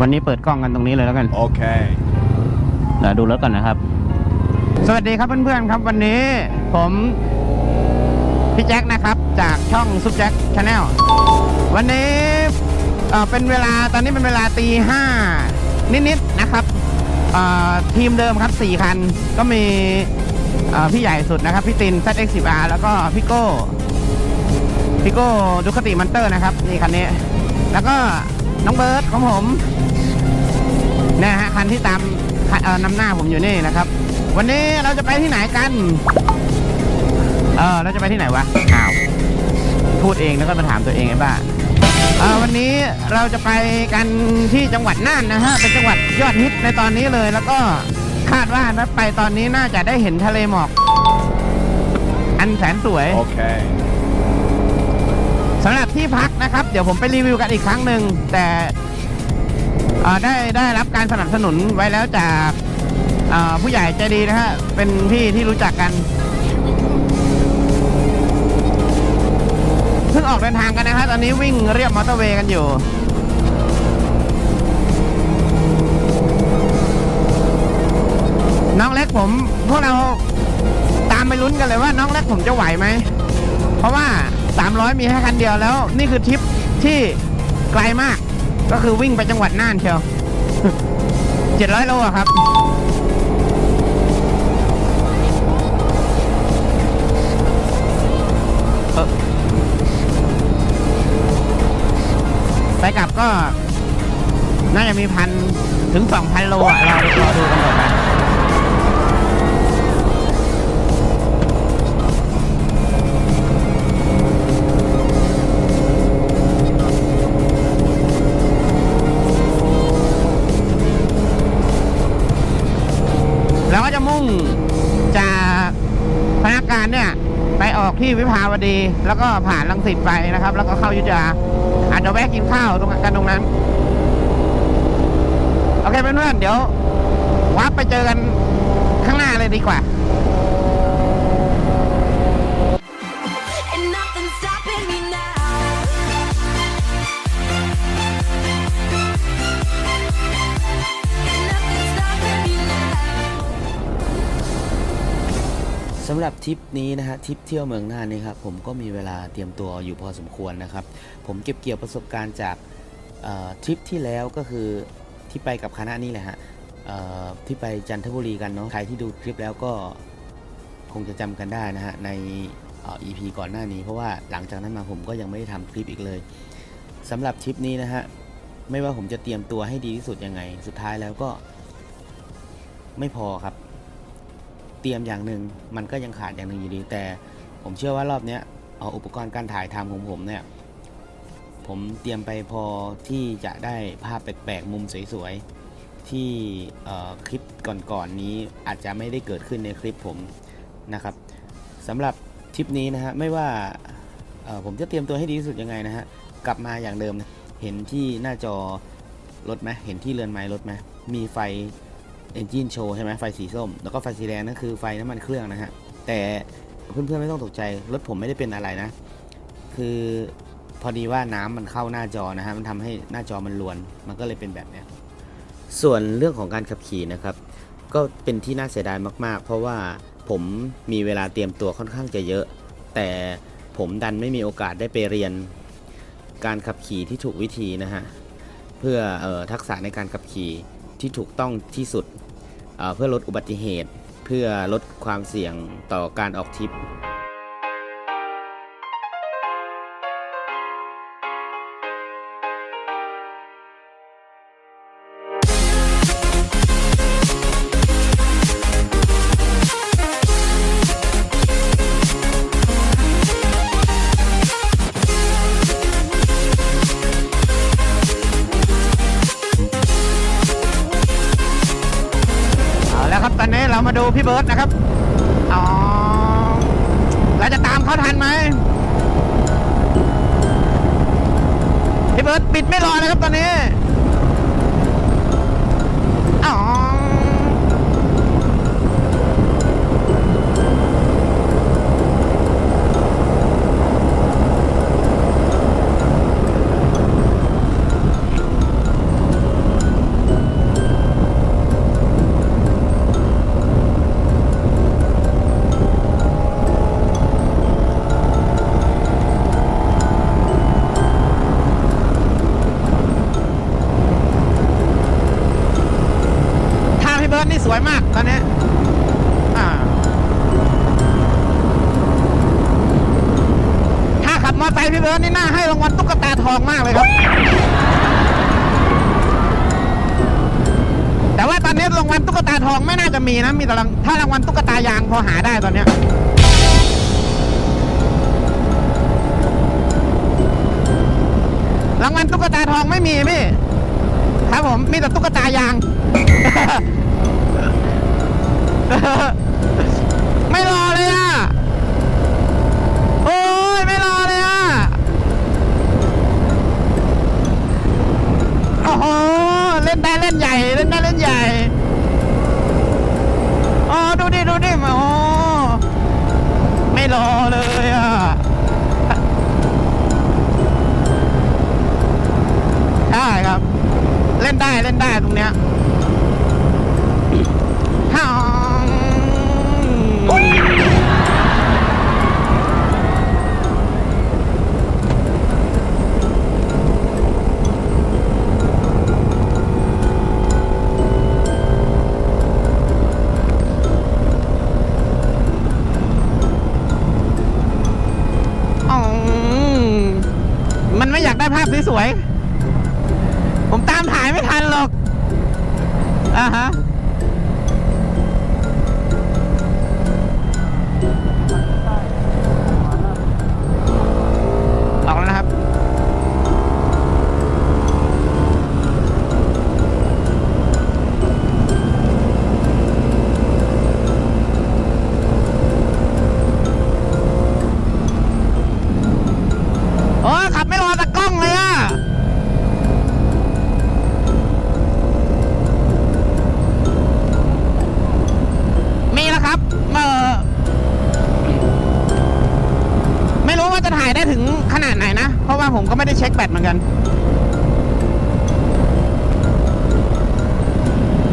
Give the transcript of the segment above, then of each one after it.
วันนี้เปิดกล้องกันตรงนี้เลยแล้วกัน Okay. เดี๋ยวดูรถก่อนนะครับ สวัสดีครับเพื่อนๆครับวันนี้ผมพี่แจ็คนะครับ จากช่องซุปแจ็คชาแนลวันนี้เอ่อเป็นเวลาตอนนี้เป็นเวลาตีห้านิดๆนะครับเอ่อทีมเดิมครับ 4 คัน ก็มีเอ่อพี่ใหญ่สุดนะครับ พี่ติน ZX10R แล้วก็พี่โก้พี่โก้ดูคติมันเตอร์นะครับ นี่คันนี้ แล้วก็ น้องเบิร์ดของผมนะฮะคันที่ตามนำหน้าผมอยู่นี่นะครับ วันนี้เราจะไปที่ไหนกันเออเราจะไปที่ไหนวะอ้าวพูดเองแล้วก็มาถามตัวเองไอ้บ้าเออวันนี้เราจะไปกันที่จังหวัดน่านนะฮะเป็นจังหวัดยอดฮิตในตอนนี้เลย แล้วก็คาดว่าถ้าไปตอนนี้น่าจะได้เห็นทะเลหมอก อันแสนสวย Okay. สำหรับที่พักนะครับ เดี๋ยวผมไปรีวิวกันอีกครั้งหนึ่งแต่ได้ได้รับการสนับสนุนไว้แล้วจากผู้ใหญ่ใจดีนะฮะเป็นพี่ที่รู้จักกันเพิ่งออกเดินทางกันนะฮะตอนนี้วิ่งเรียบมอเตอร์เวย์กันอยู่น้องเล็กผมพวกเราตามไปลุ้นกันเลยว่าน้องเล็กผมจะไหวไหม เพราะว่า 300 มีแค่คันเดียวแล้ว นี่คือทริปที่ไกลมาก ก็คือวิ่งไปจังหวัดน่านเชียว700โลอะครับไปกลับก็ น่าจะมีพันถึง2,000โลอะานเนี่ย ไปออกที่วิภาวดี แล้วก็ผ่านลังสิตไปนะครับ แล้วก็เข้ายุธยาอาจจะแวะกินข้าวตรงกันตรงนั้น โอเคเพื่อนๆเดี๋ยววับไปเจอกันข้างหน้าเลยดีกว่า สำหรับทริปนี้นะฮะทริปเที่ยวเมืองน่านนี่ครับผมก็มีเวลาเตรียมตัวอยู่พอสมควรนะครับ ผมเก็บเกี่ยวประสบการณ์จากทริปที่แล้วก็คือที่ไปกับคณะนี่แหละฮะที่ไปจันทบุรีกันเนาะใครที่ดูคลิปแล้วก็คงจะจำกันได้นะฮะในอ่อ EP ก่อนหน้านี้ เพราะว่าหลังจากนั้นมาผมก็ยังไม่ได้ทำคลิปอีกเลยสำหรับทริปนี้นะฮะไม่ว่าผมจะเตรียมตัวให้ดีที่สุดยังไง สุดท้ายแล้วก็ไม่พอครับ เตรียมอย่างหนึ่งมันก็ยังขาดอย่างหนึ่งอยู่ดี แต่ผมเชื่อว่ารอบเนี้ยเอาอุปกรณ์การถ่ายทำของผมเนี่ยผมเตรียมไปพอที่จะได้ภาพแปลกๆมุมสวยๆที่คลิปก่อนๆนนี้อาจจะไม่ได้เกิดขึ้นในคลิปผมนะครับสำหรับทริปนี้นะฮะไม่ว่าผมจะเตรียมตัวให้ดีที่สุดยังไงนะฮะกลับมาอย่างเดิมนะเห็นที่หน้าจอรถไหมเห็นที่เรือนไม้รถไหมมีไฟ เอนจินโชว์ใช่ไหมไฟสีส้ม แล้วก็ไฟสีแดงนั่นคือไฟน้ำมันเครื่องนะฮะ แต่เพื่อนๆไม่ต้องตกใจ รถผมไม่ได้เป็นอะไรนะ คือพอดีว่าน้ำมันเข้าหน้าจอนะฮะ มันทำให้หน้าจอมันลวน มันก็เลยเป็นแบบเนี้ย ส่วนเรื่องของการขับขี่นะครับ ก็เป็นที่น่าเสียดายมาก ๆ เพราะว่าผมมีเวลาเตรียมตัวค่อนข้างจะเยอะ แต่ผมดันไม่มีโอกาสได้ไปเรียน การขับขี่ที่ถูกวิธีนะฮะ เพื่อออทักษะในการขับขี่ ที่ถูกต้องที่สุด เพื่อลดอุบัติเหตุ เพื่อลดความเสี่ยงต่อการออกทริป พี่เบิร์ตนะครับ พี่เบิร์ดนี่น่าให้รางวัลตุ๊กตาทองมากเลยครับ แต่ว่าตอนนี้รางวัลตุ๊กตาทองไม่น่าจะมีนะ มีแต่รางถ้ารางวัลตุ๊กตายางพอหาได้ตอนเนี้ยรางวัลตุ๊กตาทองไม่มีพี่ครับผมมีแต่ตุ๊กตายาง ไม่รอเลย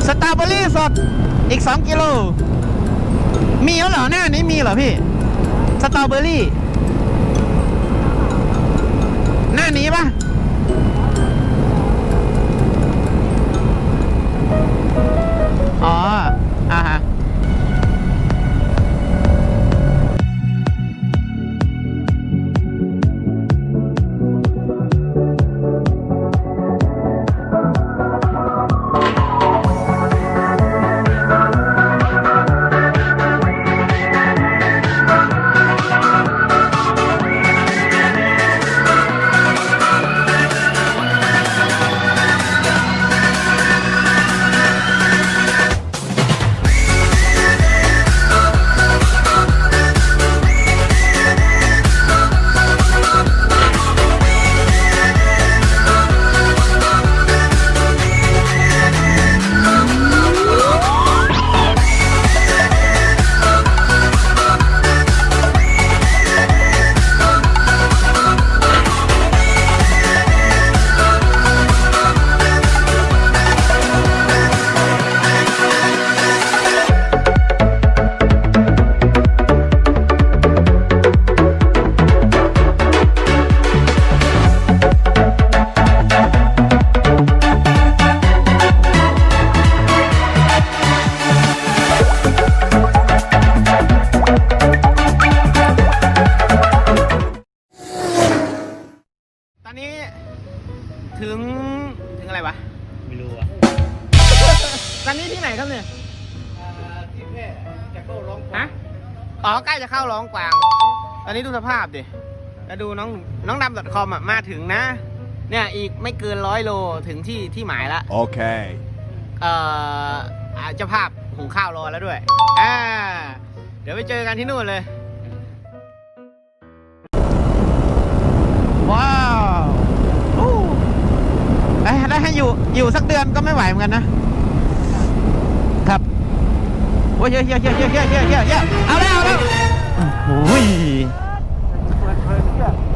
สตรอเบอรี่สดอีก 2 กิโล มีแล้วเหรอหน้านี้มีเหรอพี่ สตรอเบอรี่ หน้านี้ปะ อ๋อใกล้จะเข้าร้องกวาง ตอนนี้ดูสภาพดิ แล้วดูน้องน้องดำ .com อะมาถึงนะ เนี่ยอีกไม่เกินร้อยโลถึงที่ที่หมายละ Okay. เอ่ออ่าเจ้าภาพหุงข้าวรอแล้วด้วยอ่าเดี๋ยวไปเจอกันที่นู่นเลย ว้าวอู้เอ้ยได้ให้อยู่อยู่สักเดือนก็ไม่ไหวเหมือนกันนะครับ โอ้ยเยอะเยอะเยอะเยอะเยอะเยอะเยอะเยอะเอาแล้วเอาแล้วโอ้ย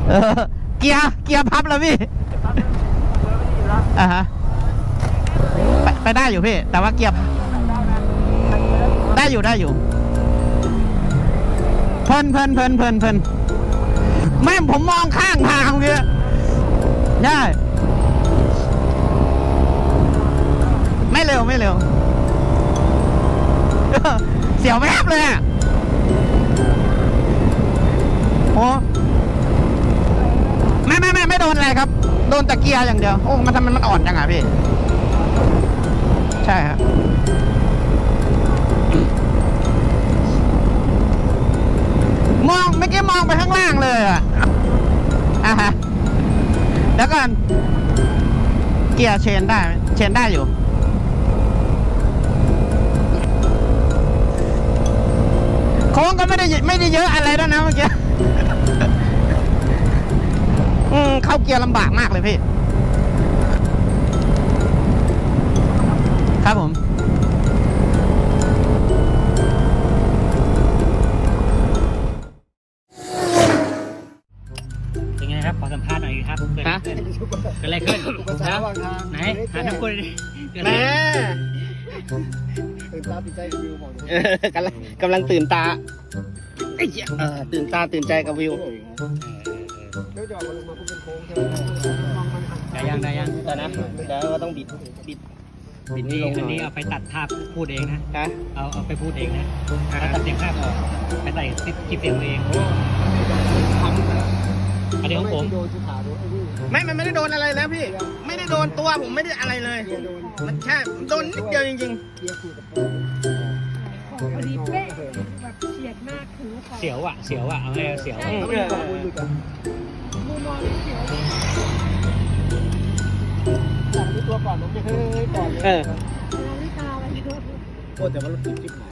เออเกียร์เกียร์พับแล้วพี่อ่าฮะไปไปได้อยู่พี่ แต่ว่าเกียร์ได้อยู่ได้อยู่เพลินเพลินเพลินเพลินเพลินแม่ผมมองข้างทางเนี่ยได้ ไม่เร็วไม่เร็ว เสียวแวบเลยอะโอ้ไม่ไม่ไม่ไม่โดนอะไรครับ โดนตะเกียร์อย่างเดียว โอ้ มันทำไมมันอ่อนจังอะพี่ ใช่ครับมองเมื่อกี้มองไปข้างล่างเลยอะอะฮะ แล้วกัน เกียร์เชนได้ เชนได้อยู่ ค้งก็ไม่ได้ไม่ได้เยอะอะไรแล้วนะเมื่อกี้อืมเข้าเกียร์ลำบากมากเลยพี่ ครับผม เป็นไงครับขอสัมภาษณ์หน่อยครับเกิดอะไรขึ้นเกิดอะไรขึ้นอุปสรรคระหว่างทางไหนหาน้ำกล้วยดิเกิดอะไรแม่ ตื่นตาตื่นใจกับวิวบอกเลยเออกำลังกำลังตื่นตาไอ้เหี้ยเออตื่นตาตื่นใจกับวิวแล้วจะออกมาลงมาปุ๊บเป็นโค้งใช่ไหมมองมันหันได้ยังได้ยังแต่นะแต่ว่าต้องบิดบิดบิดนี่นี่ลงหอันน่นี้อยเอาไปตัดภาพพูดเองนะ ฮะเอาเอาไปพูดเองนะอ่าแล้วตัดเสียงภาพออกไปใส่คลิปคลิปเสียงตัวเอง อันนี้ของผม โดนที่ขาโดนไอ้นี่ ไม่มันไม่ได้โดนอะไรแล้วพี่ ไม่ได้โดนตัวผมไม่ได้อะไรเลยเกียร์โดนมันแค่โดนนิดเดียวจริงเกียร์ขูดกับโค้งพอดีเป๊ะแบบเฉียดมากถึงคอเสียวอะ เสียวอะ เอาไงเสียวๆอืมแล้วมันบอกคุณอยู่กันมุมมองเฉียวจากนี้ตัวก่อนมันจะเฮ้ยก่อนเลยเออนาฬิกาอะไรด้วยโอ้แต่ว่ารถติดจิ๊บหาย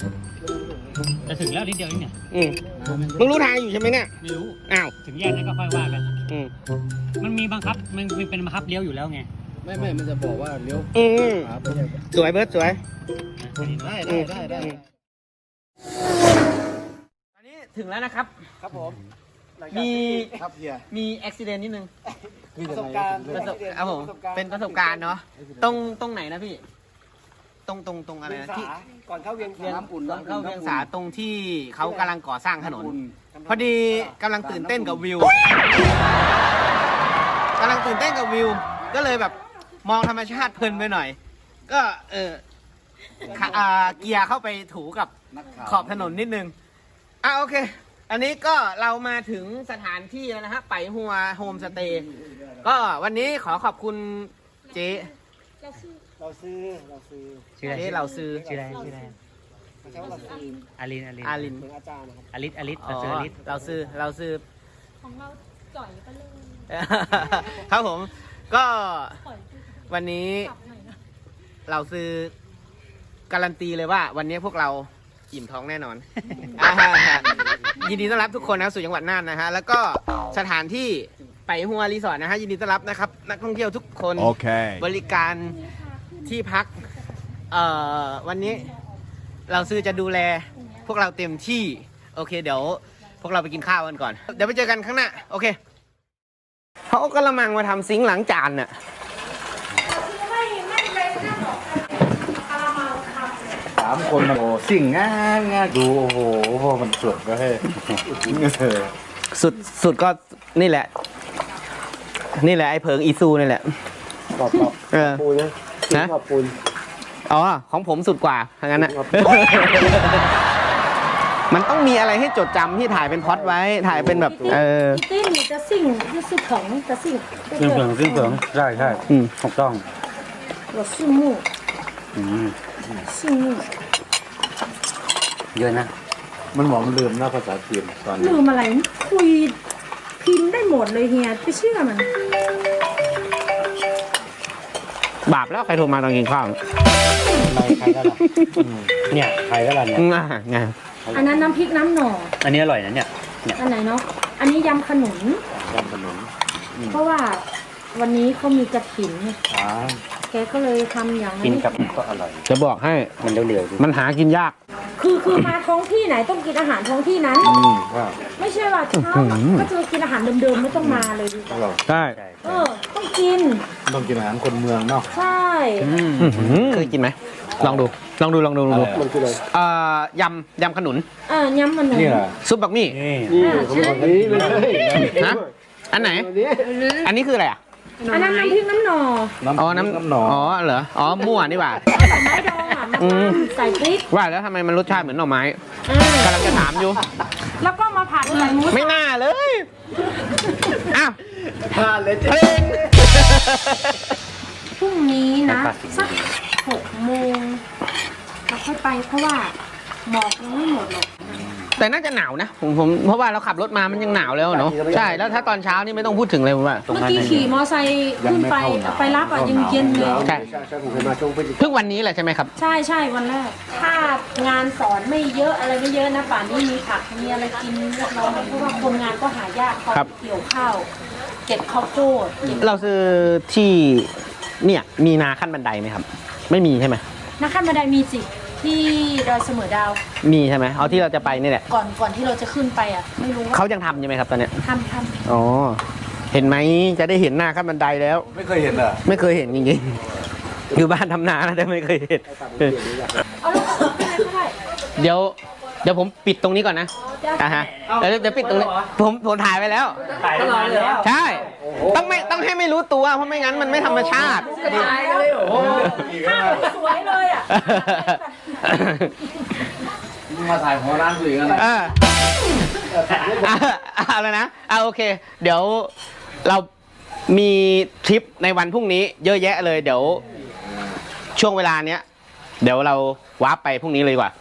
จะถึงแล้วนิดเดียวเองเนี่ย อืมมึงรู้ทางอยู่ใช่ไหมเนี่ย ไม่รู้ อ้าว ถึงแยกนั้นก็ค่อยว่ากัน อืม มันมีบังคับ มันมีเป็นบังคับเลี้ยวอยู่แล้วไงไม่ไม่มันจะบอกว่าเลี้ยวอืม ขวาไปเลยสวยเบิร์ดสวย ได้ได้ได้ได้ตอนนี้ถึงแล้วนะครับ ครับผมมีครับเฮียมีอุบิเหตุนิดนึงประสบการณ์ประสบครับผมเป็นประสบการณ์เนาะตรงตรงไหนนะพี่ ตรงตรงตรงอะไรนะที่ก่อนเข้าเวียงเวียงน้ำอุ่นก่อนเข้าเวียงสาตรงที่เขากำลังก่อสร้างถนน พอดีกำลังตื่นเต้นกับวิวกำลังตื่นเต้นกับวิว ก็เลยแบบมองธรรมชาติเพลินไปหน่อย ก็เออขะอ่าเกียร์เข้าไปถูกับขอบถนนนิดนึงอะโอเค อันนี้ก็เรามาถึงสถานที่แล้วนะฮะไปหัวโฮมสเตย์ก็วันนี้ขอขอบคุณเจ๊เราซื้อเราซื้อเราซื้อชื่ออะไรเจ๊เราซื้อ ชื่ออะไรชื่ออะไรไม่ ใช่ว่าเราซื้ออารินอารินอาลิน เหมือนอาจารย์นะครับอาริสอาริสอ๋อเราซื้ออาริสเราซื้อเราซื้อ ของเราจ่อยก็เลยครับผม ก็ปล่อยวันนี้กลับหน่อยนะเราซื้อการันตีเลยว่า วันนี้พวกเราอิ่มท้องแน่นอนอ่ายินดีต้อนรับทุกคนนะครับสู่จังหวัดน่านนะฮะแล้วก็สถานที่ไปหัวรีสอร์ทนะฮะยินดีต้อนรับนะครับ นักท่องเที่ยวทุกคน Okay. บริการที่พัก เอ่อ วันนี้ เราซื้อจะดูแลพวกเราเต็มที่ โอเค เดี๋ยว พวกเราไปกินข้าวกันก่อน เดี๋ยวไปเจอกันข้างหน้า โอเคเขาเอากระมังมาทำซิงค์ล้างจานน่ะสามคนโอ้สิ่งง่ายง่ายดูโอ้โหพอมันสุดก็ให้เธอสุดสุดก็นี่แหละ นี่แหละไอ้เพิงอีซูนี่แหละขอบขอบเออปูนนะนะขอบปูน อ๋อ ของผมสุดกว่าทางนั้นนะ มันต้องมีอะไรให้จดจำที่ถ่ายเป็นพล็อดไว้ ถ่ายเป็นแบบ เออ อีตี้นี่จะสิ่งจะสุดของจะสิ่ง ซึ่งเสริงซึ่งเสริงใช่ใช่ อืม ถูกต้อง 我树木 อืม 树木 เยอะนะ มันหมอมันลืมนะภาษาจีนตอนนี้ ลืมอะไรคุยพิมพ์ได้หมดเลยเฮียไปเชื่อมัน บาปแล้วใครโทรมาตอนกินข้าวไม่ใครก็ละเนี่ยใครก็ละเนี่ย ง่าไงอันนั้นน้ำพริกน้ำหน่อ อันนี้อร่อยนะเนี่ยอันไหนเนาะ อันนี้ยำขนุนจำถนนเพราะว่าวันนี้เขามีกระถินอ่าแกก็เลยทำอย่างกินั้นนกับก็อร่อย จะบอกให้มันเร็วๆดีมันหากินยาก คือคือมาท้องที่ไหนต้องกินอาหารท้องที่นั้น อืมว่าไม่ใช่ว่าเช้าก็จะกินอาหารเดิมๆไม่ต้องมาเลยอร่อย ใช่ใช่เออต้อง กิน ต้องกินอาหารคนเมืองเนาะ ใช่ เคยกินไหมลองดูลองดูลองดูลองดูอะไรมันคืออะไรเอ่อยำยำขนุนเออยำมันหนูนี่แหละซุปบักมี่ นี่นี่ผมบอกนี้เลยฮะ อันไหน อันนี้อันนี้คืออะไรอะอันนั้นน้ำพริกน้ำหน่ออ๋อน้ำน้ำหนออ๋อเหรออ๋อมั่วนี่หว่าใส่ไม้ดองอะมาอืม ใส่พริกว่าแล้วทำไมมันรสชาติเหมือนหน่อไม้อ่ากำลังจะถามอยู่ แล้วก็มาผัดใส่หมูไม่น่าเลย อ้าวพลาดเลยเพลง พรุ่งนี้นะ สักหกโมงเราค่อยไปเพราะว่าหมอกยังไม่หมดหรอกแต่น่าจะหนาวนะผมผมเพราะว่าเราขับรถมามันยังหนาวแล้วเนาะใช่แล้วถ้าตอนเช้านี่ไม่ต้องพูดถึงเลยผมว่าเมื่อกี้ขี่มอไซค์ขึ้นไปไปรับอะยังเย็นเลยใช่เพิ่งวันนี้แหละใช่ไหมครับ ใช่ใช่วันแรกถ้างานสอนไม่เยอะอะไรไม่เยอะนะป่านนี้มีผักมีอะไรกินเรียบร้อยเพราะว่าคนงานก็หายากเขาครับเกี่ยวข้าว เก็บข้าวโพดเก็บเราซื้อที่เนี่ยมีนาขั้นบันไดไหมครับ ไม่มีใช่ไหมนักขั้นบันไดมีสิที่ดอยเสมอดาว มีใช่ไหมเอาที่เราจะไปนี่แหละก่อนก่อนที่เราจะขึ้นไปอะ ไม่รู้ว่าเขายังทำใช่ไหมครับตอนเนี้ยทำทำอ๋อเห็นไหมจะได้เห็นหน้าขั้นบันไดแล้ว ไม่เคยเห็นเหรอไม่เคยเห็นจริงๆอยู่บ้านทำนานะแต่ไม่เคยเห็น เอาลูกสาวไปไหนก็ได้ เดี๋ยว เดี๋ยวผมปิดตรงนี้ก่อนนะอ่าฮะเดี๋ยวเดี๋ยวปิดตรงนี้ผมผมถ่ายไว้แล้ว ถ่ายไปนานแล้วใช่ ต้องไม่ต้องให้ไม่รู้ตัว เพราะไม่งั้นมันไม่ธรรมชาติสวยเลยอะมาถ่ายหัวร้านกูอีกแล้วนะเอออะเอาแล้วนะอะโอเค เดี๋ยวเรามีทริปในวันพรุ่งนี้ เยอะแยะเลย เดี๋ยว ช่วงเวลาเนี้ย เดี๋ยวเราวาร์ปไปพรุ่งนี้เลยดีกว่า